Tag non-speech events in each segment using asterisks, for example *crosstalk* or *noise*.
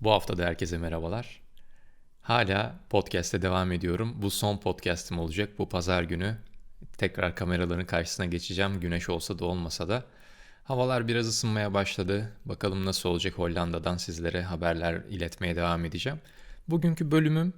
Bu hafta da herkese merhabalar. Hala podcast'te devam ediyorum. Bu son podcast'im olacak. Bu pazar günü tekrar kameraların karşısına geçeceğim. Güneş olsa da olmasa da. Havalar biraz ısınmaya başladı. Bakalım nasıl olacak Hollanda'dan sizlere haberler iletmeye devam edeceğim. Bugünkü bölümüm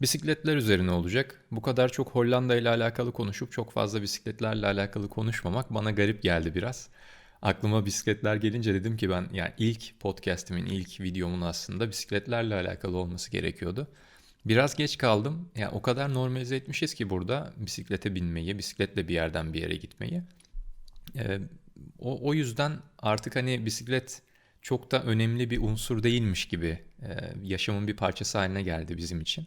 bisikletler üzerine olacak. Bu kadar çok Hollanda ile alakalı konuşup çok fazla bisikletlerle alakalı konuşmamak bana garip geldi biraz aklıma bisikletler gelince dedim ki ben yani ilk podcast'imin ilk videomun aslında bisikletlerle alakalı olması gerekiyordu. Biraz geç kaldım. Yani o kadar normalize etmişiz ki burada bisiklete binmeyi, bisikletle bir yerden bir yere gitmeyi. Ee, o, o yüzden artık hani bisiklet çok da önemli bir unsur değilmiş gibi e, yaşamın bir parçası haline geldi bizim için.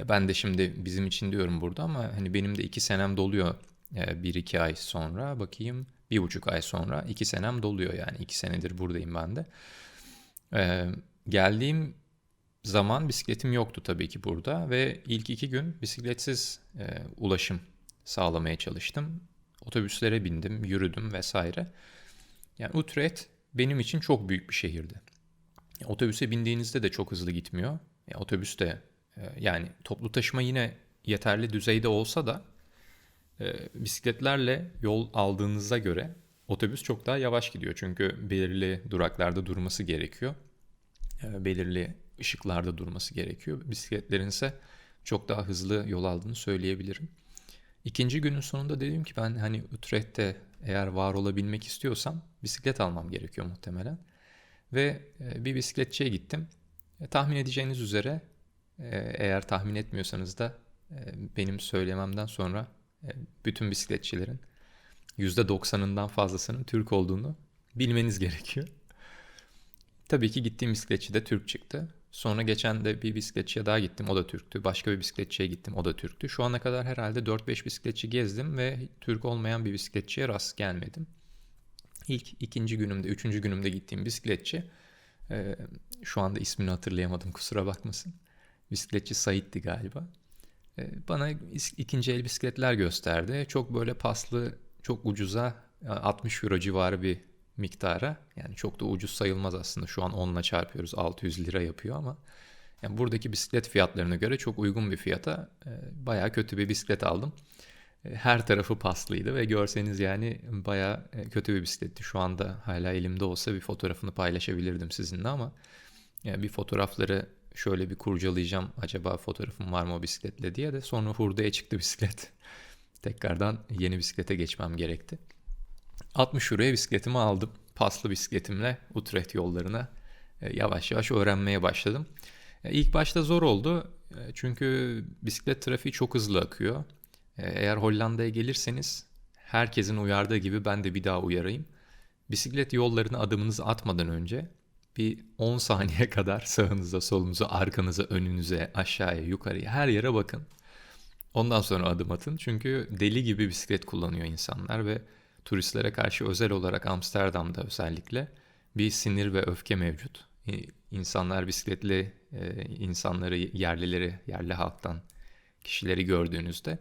E, ben de şimdi bizim için diyorum burada ama hani benim de iki senem doluyor e, bir iki ay sonra. Bakayım bir buçuk ay sonra iki senem doluyor yani iki senedir buradayım ben de. Ee, geldiğim zaman bisikletim yoktu tabii ki burada ve ilk iki gün bisikletsiz e, ulaşım sağlamaya çalıştım. Otobüslere bindim, yürüdüm vesaire. Yani Utrecht benim için çok büyük bir şehirdi. Otobüse bindiğinizde de çok hızlı gitmiyor. Otobüs de e, yani toplu taşıma yine yeterli düzeyde olsa da e, bisikletlerle yol aldığınıza göre otobüs çok daha yavaş gidiyor. Çünkü belirli duraklarda durması gerekiyor. E, belirli ışıklarda durması gerekiyor. Bisikletlerin ise çok daha hızlı yol aldığını söyleyebilirim. İkinci günün sonunda dedim ki ben hani Utrecht'te eğer var olabilmek istiyorsam bisiklet almam gerekiyor muhtemelen. Ve e, bir bisikletçiye gittim. E, tahmin edeceğiniz üzere e, eğer tahmin etmiyorsanız da benim söylememden sonra bütün bisikletçilerin %90'ından fazlasının Türk olduğunu bilmeniz gerekiyor. Tabii ki gittiğim bisikletçi de Türk çıktı. Sonra geçen de bir bisikletçiye daha gittim. O da Türktü. Başka bir bisikletçiye gittim. O da Türktü. Şu ana kadar herhalde 4-5 bisikletçi gezdim ve Türk olmayan bir bisikletçiye rast gelmedim. İlk ikinci günümde, üçüncü günümde gittiğim bisikletçi e, şu anda ismini hatırlayamadım kusura bakmasın. Bisikletçi Sait'ti galiba. Ee, bana ikinci el bisikletler gösterdi. Çok böyle paslı, çok ucuza 60 euro civarı bir miktara. Yani çok da ucuz sayılmaz aslında. Şu an 10'la çarpıyoruz 600 lira yapıyor ama yani buradaki bisiklet fiyatlarına göre çok uygun bir fiyata e, bayağı kötü bir bisiklet aldım. E, her tarafı paslıydı ve görseniz yani bayağı e, kötü bir bisikletti. Şu anda hala elimde olsa bir fotoğrafını paylaşabilirdim sizinle ama bir fotoğrafları şöyle bir kurcalayacağım acaba fotoğrafım var mı o bisikletle diye de sonra hurdaya çıktı *laughs* bisiklet. Tekrardan yeni bisiklete geçmem gerekti. 60 euroya bisikletimi aldım. Paslı bisikletimle Utrecht yollarına e, yavaş yavaş öğrenmeye başladım. E, ilk başta zor oldu e, çünkü bisiklet trafiği çok hızlı akıyor. Eğer Hollanda'ya gelirseniz herkesin uyardığı gibi ben de bir daha uyarayım. Bisiklet yollarına adımınızı atmadan önce bir 10 saniye *laughs* kadar sağınıza, solunuza, arkanıza, önünüze, aşağıya, yukarıya her yere bakın. Ondan sonra adım atın. Çünkü deli gibi bisiklet kullanıyor insanlar ve turistlere karşı özel olarak Amsterdam'da özellikle bir sinir ve öfke mevcut. İnsanlar bisikletli e, insanları, yerlileri, yerli halktan kişileri gördüğünüzde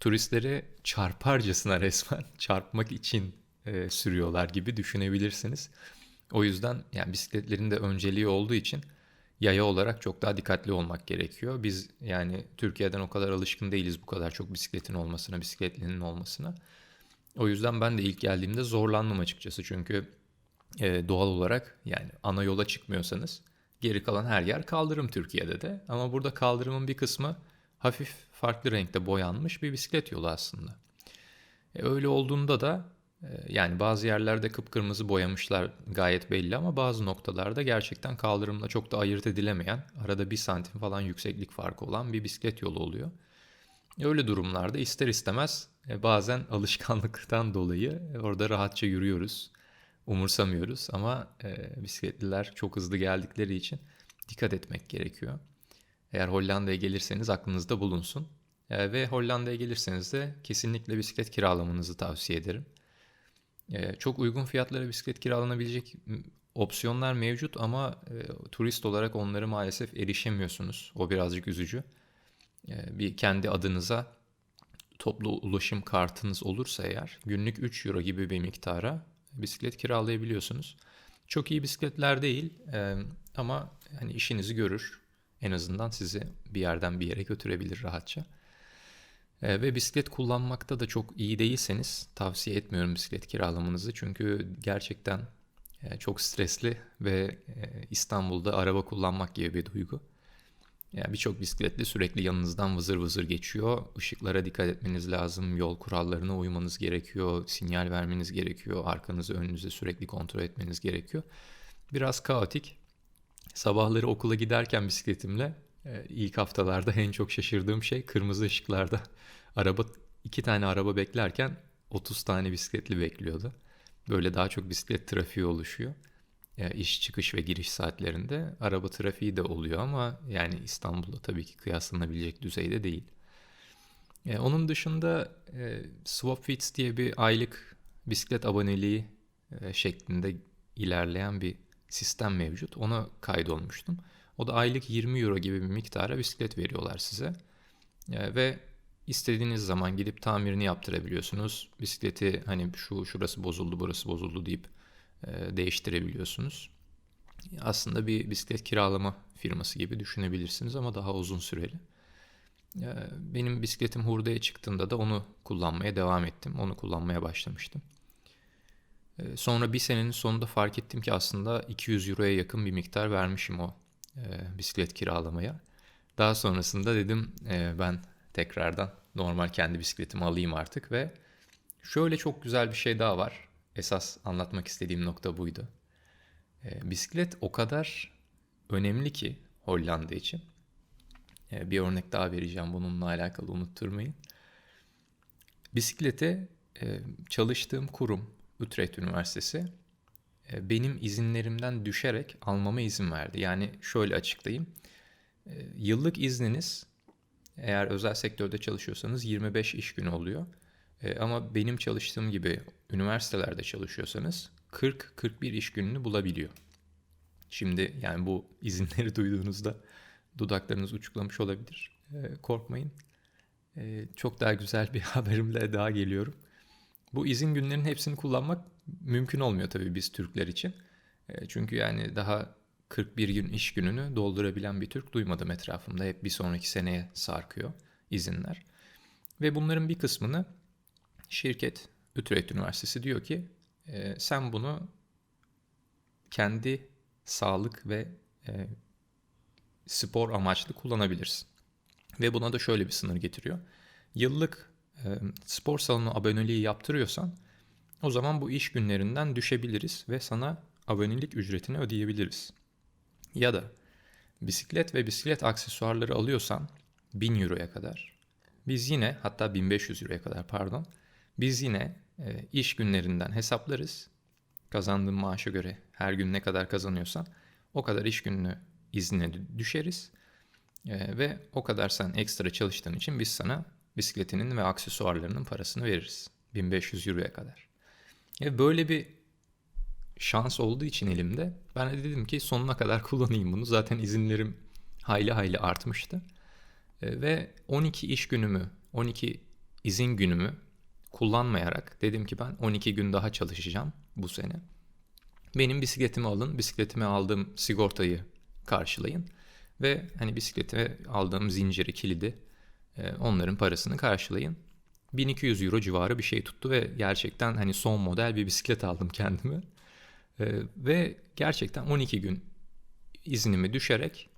turistleri çarparcasına *laughs* resmen çarpmak için e, sürüyorlar gibi düşünebilirsiniz. O yüzden yani bisikletlerin de önceliği olduğu için yaya olarak çok daha dikkatli olmak gerekiyor. Biz yani Türkiye'den o kadar alışkın değiliz bu kadar çok bisikletin olmasına, bisikletlinin olmasına. O yüzden ben de ilk geldiğimde zorlandım açıkçası. Çünkü e, doğal olarak yani ana yola çıkmıyorsanız geri kalan her yer kaldırım Türkiye'de de. Ama burada kaldırımın bir kısmı hafif farklı renkte boyanmış bir bisiklet yolu aslında. E, öyle olduğunda da yani bazı yerlerde kıpkırmızı boyamışlar gayet belli ama bazı noktalarda gerçekten kaldırımla çok da ayırt edilemeyen, arada bir santim falan yükseklik farkı olan bir bisiklet yolu oluyor. Öyle durumlarda ister istemez e, bazen *laughs* alışkanlıktan dolayı orada rahatça yürüyoruz, umursamıyoruz ama e, bisikletliler çok hızlı geldikleri için dikkat etmek gerekiyor. Eğer Hollanda'ya gelirseniz aklınızda bulunsun. E, ve Hollanda'ya gelirseniz de kesinlikle bisiklet kiralamanızı tavsiye ederim. Ee, çok uygun fiyatlara bisiklet kiralanabilecek opsiyonlar mevcut ama e, turist olarak onları maalesef erişemiyorsunuz. O birazcık üzücü. E, bir kendi adınıza toplu ulaşım kartınız olursa eğer günlük 3 euro gibi bir miktara bisiklet kiralayabiliyorsunuz. Çok iyi bisikletler değil e, ama hani işinizi görür. En azından sizi bir yerden bir yere götürebilir rahatça. E, ve bisiklet kullanmakta da çok iyi değilseniz tavsiye etmiyorum bisiklet kiralamanızı. Çünkü gerçekten e, çok stresli ve e, İstanbul'da araba kullanmak gibi bir duygu. Yani birçok bisikletli sürekli yanınızdan vızır vızır geçiyor. Işıklara dikkat etmeniz lazım. Yol kurallarına uymanız gerekiyor. Sinyal vermeniz gerekiyor. Arkanızı önünüzü sürekli kontrol etmeniz gerekiyor. Biraz kaotik. Sabahları okula giderken bisikletimle ilk haftalarda en çok şaşırdığım şey kırmızı ışıklarda *laughs* araba iki tane araba beklerken 30 tane bisikletli bekliyordu. Böyle daha çok bisiklet trafiği oluşuyor. Yani iş çıkış ve giriş saatlerinde araba trafiği de oluyor ama yani İstanbul'da tabii ki kıyaslanabilecek düzeyde değil. E, onun dışında e, SwapFits diye bir aylık bisiklet aboneliği e, şeklinde ilerleyen bir sistem mevcut. Ona kaydolmuştum. O da aylık 20 euro gibi bir miktara bisiklet veriyorlar size. E, ve istediğiniz zaman gidip tamirini yaptırabiliyorsunuz. Bisikleti hani şu şurası bozuldu burası bozuldu deyip e, değiştirebiliyorsunuz. Aslında bir bisiklet kiralama firması gibi düşünebilirsiniz ama daha uzun süreli. E, benim bisikletim hurdaya çıktığında da onu kullanmaya devam ettim. Onu kullanmaya başlamıştım. E, sonra bir senenin sonunda fark ettim ki aslında 200 euroya yakın bir miktar vermişim o bisiklet kiralamaya. Daha sonrasında dedim ben tekrardan normal kendi bisikletimi alayım artık ve şöyle çok güzel bir şey daha var esas anlatmak istediğim nokta buydu. E, bisiklet o kadar önemli ki Hollanda için. E, bir örnek daha vereceğim bununla alakalı unutturmayın. Bisiklete e, çalıştığım kurum Utrecht Üniversitesi e, benim izinlerimden düşerek almama izin verdi. Yani şöyle açıklayayım. E, yıllık izniniz eğer özel sektörde çalışıyorsanız 25 iş günü oluyor. E, ama benim çalıştığım gibi üniversitelerde çalışıyorsanız 40-41 iş gününü bulabiliyor. Şimdi yani bu izinleri *laughs* duyduğunuzda dudaklarınız uçuklamış olabilir. E, korkmayın. E, çok daha güzel bir *laughs* haberimle daha geliyorum. Bu izin günlerinin hepsini kullanmak mümkün olmuyor tabii biz Türkler için. E, çünkü yani daha 41 gün iş gününü doldurabilen bir Türk duymadım etrafımda. Hep bir sonraki seneye sarkıyor izinler. Ve bunların bir kısmını şirket Utrecht Üniversitesi diyor ki e, sen bunu kendi sağlık ve e, spor amaçlı kullanabilirsin. Ve buna da şöyle bir sınır getiriyor. Yıllık spor salonu aboneliği yaptırıyorsan o zaman bu iş günlerinden düşebiliriz ve sana abonelik ücretini ödeyebiliriz. Ya da bisiklet ve bisiklet aksesuarları alıyorsan 1000 euroya kadar biz yine hatta 1500 euroya kadar pardon biz yine e, iş günlerinden hesaplarız. Kazandığın maaşa göre her gün ne kadar kazanıyorsan o kadar iş gününü iznine düşeriz. E, ve o kadar sen ekstra çalıştığın için biz sana bisikletinin ve aksesuarlarının parasını veririz. 1500 euroya kadar. E, böyle bir şans olduğu için elimde ben de dedim ki sonuna kadar *laughs* kullanayım bunu. Zaten izinlerim hayli hayli artmıştı. E, ve 12 iş günümü, 12 izin günümü kullanmayarak dedim ki ben 12 gün daha çalışacağım bu sene. Benim bisikletimi alın, bisikletime aldığım sigortayı karşılayın ve hani bisikletime aldığım zinciri, kilidi e, onların parasını karşılayın. 1200 euro civarı bir şey tuttu ve gerçekten hani son model bir bisiklet aldım kendime. E, ve gerçekten 12 gün iznimi düşerek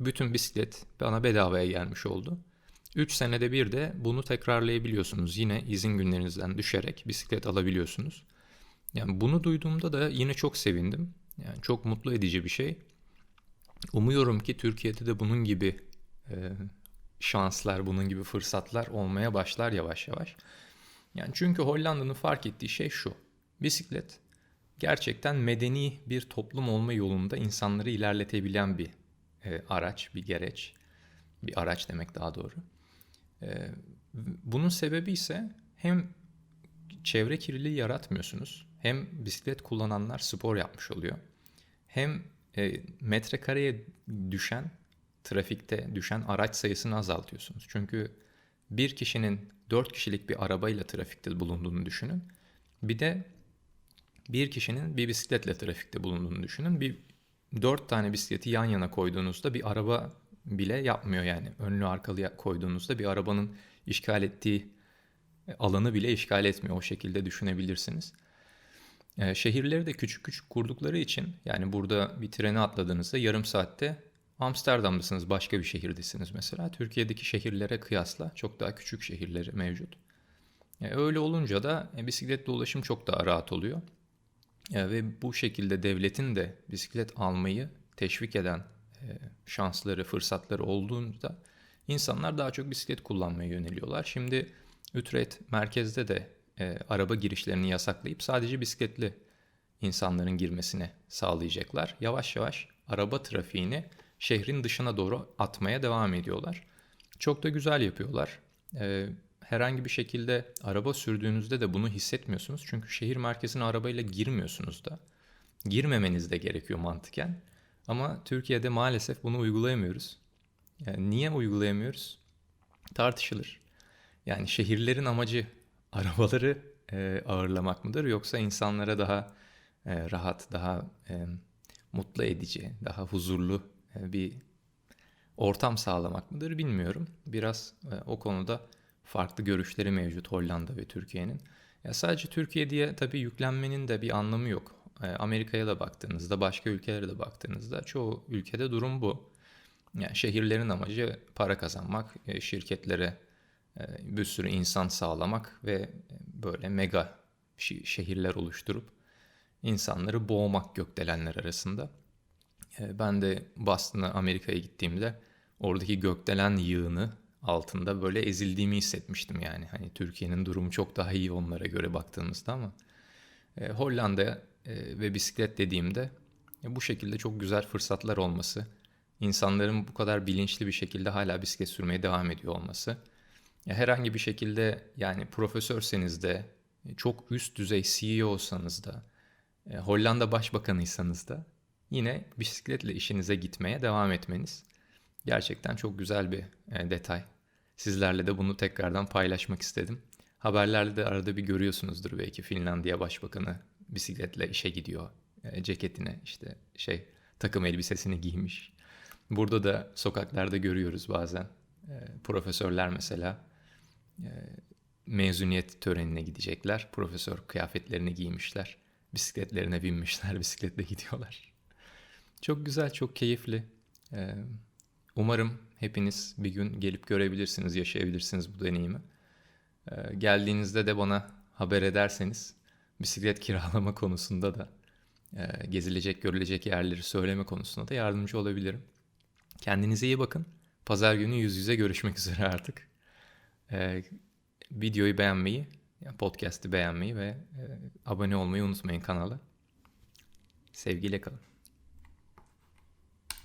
bütün bisiklet bana bedavaya gelmiş oldu. 3 senede bir de bunu tekrarlayabiliyorsunuz. Yine izin günlerinizden düşerek bisiklet alabiliyorsunuz. Yani bunu duyduğumda da yine çok sevindim. Yani çok mutlu edici bir şey. Umuyorum ki Türkiye'de de bunun gibi e, şanslar, bunun gibi fırsatlar olmaya başlar yavaş yavaş. Yani çünkü Hollanda'nın fark ettiği şey şu. Bisiklet gerçekten medeni bir toplum olma yolunda insanları ilerletebilen bir e, araç, bir gereç. Bir araç demek daha doğru. Ee, bunun sebebi ise hem çevre kirliliği yaratmıyorsunuz. Hem bisiklet kullananlar spor yapmış oluyor. Hem e, metrekareye düşen, trafikte düşen araç sayısını azaltıyorsunuz. Çünkü bir kişinin dört kişilik bir arabayla trafikte bulunduğunu düşünün. Bir de bir kişinin bir bisikletle trafikte bulunduğunu düşünün. Bir dört tane bisikleti yan yana koyduğunuzda bir araba bile yapmıyor yani. Önlü arkalı koyduğunuzda bir arabanın işgal ettiği alanı bile işgal etmiyor. O şekilde düşünebilirsiniz. Ee, şehirleri de küçük küçük kurdukları için yani burada bir trene atladığınızda yarım saatte Amsterdam'dasınız, başka bir şehirdesiniz mesela. Türkiye'deki şehirlere kıyasla çok daha küçük şehirleri mevcut. E, öyle olunca da e, bisikletle ulaşım çok daha rahat oluyor. E, ve bu şekilde devletin de bisiklet almayı teşvik eden şansları, fırsatları olduğunda insanlar daha çok bisiklet kullanmaya yöneliyorlar. Şimdi Utrecht merkezde de araba girişlerini yasaklayıp sadece bisikletli insanların girmesine sağlayacaklar. Yavaş yavaş araba trafiğini şehrin dışına doğru atmaya devam ediyorlar. Çok da güzel yapıyorlar. E, herhangi bir şekilde araba sürdüğünüzde de bunu hissetmiyorsunuz. Çünkü şehir merkezine arabayla girmiyorsunuz da. Girmemeniz de gerekiyor mantıken. Ama Türkiye'de maalesef bunu uygulayamıyoruz. Yani niye uygulayamıyoruz? Tartışılır. Yani şehirlerin amacı *laughs* arabaları e, ağırlamak mıdır yoksa insanlara daha e, rahat, daha e, mutlu edici, daha huzurlu bir ortam sağlamak mıdır bilmiyorum. Biraz e, o konuda farklı görüşleri mevcut Hollanda ve Türkiye'nin. Ya sadece Türkiye diye tabii yüklenmenin de bir anlamı yok. E, Amerika'ya da baktığınızda, başka ülkelere de baktığınızda çoğu ülkede durum bu. Yani şehirlerin amacı para kazanmak, e, şirketlere bir sürü insan sağlamak ve böyle mega şehirler oluşturup insanları boğmak gökdelenler arasında. Ben de Boston'a Amerika'ya gittiğimde oradaki gökdelen yığını altında böyle ezildiğimi hissetmiştim yani. Hani Türkiye'nin durumu çok daha iyi onlara göre baktığımızda ama e, Hollanda e, ve bisiklet dediğimde e, bu şekilde çok güzel fırsatlar olması, insanların bu kadar bilinçli bir şekilde hala bisiklet sürmeye devam ediyor olması. E, herhangi bir şekilde yani profesörseniz de, e, çok üst düzey CEO'sanız da, e, Hollanda Başbakanıysanız da yine bisikletle işinize gitmeye devam etmeniz Gerçekten çok güzel bir e, detay. Sizlerle de bunu tekrardan paylaşmak istedim. Haberlerde de arada bir görüyorsunuzdur belki Finlandiya Başbakanı bisikletle işe gidiyor. E, ceketine işte şey takım elbisesini giymiş. Burada da sokaklarda görüyoruz bazen. E, profesörler mesela mezuniyet törenine gidecekler. Profesör kıyafetlerini giymişler. Bisikletlerine binmişler, *laughs* bisikletle gidiyorlar. Çok güzel, çok keyifli. E, Umarım hepiniz bir gün gelip görebilirsiniz, yaşayabilirsiniz bu deneyimi. Ee, geldiğinizde de bana haber ederseniz bisiklet kiralama *laughs* konusunda da e, gezilecek, görülecek yerleri söyleme konusunda da yardımcı olabilirim. Kendinize iyi bakın. Pazar günü yüz yüze görüşmek *laughs* üzere artık. Ee, videoyu beğenmeyi, podcast'i beğenmeyi ve e, abone olmayı unutmayın kanala. Sevgiyle kalın.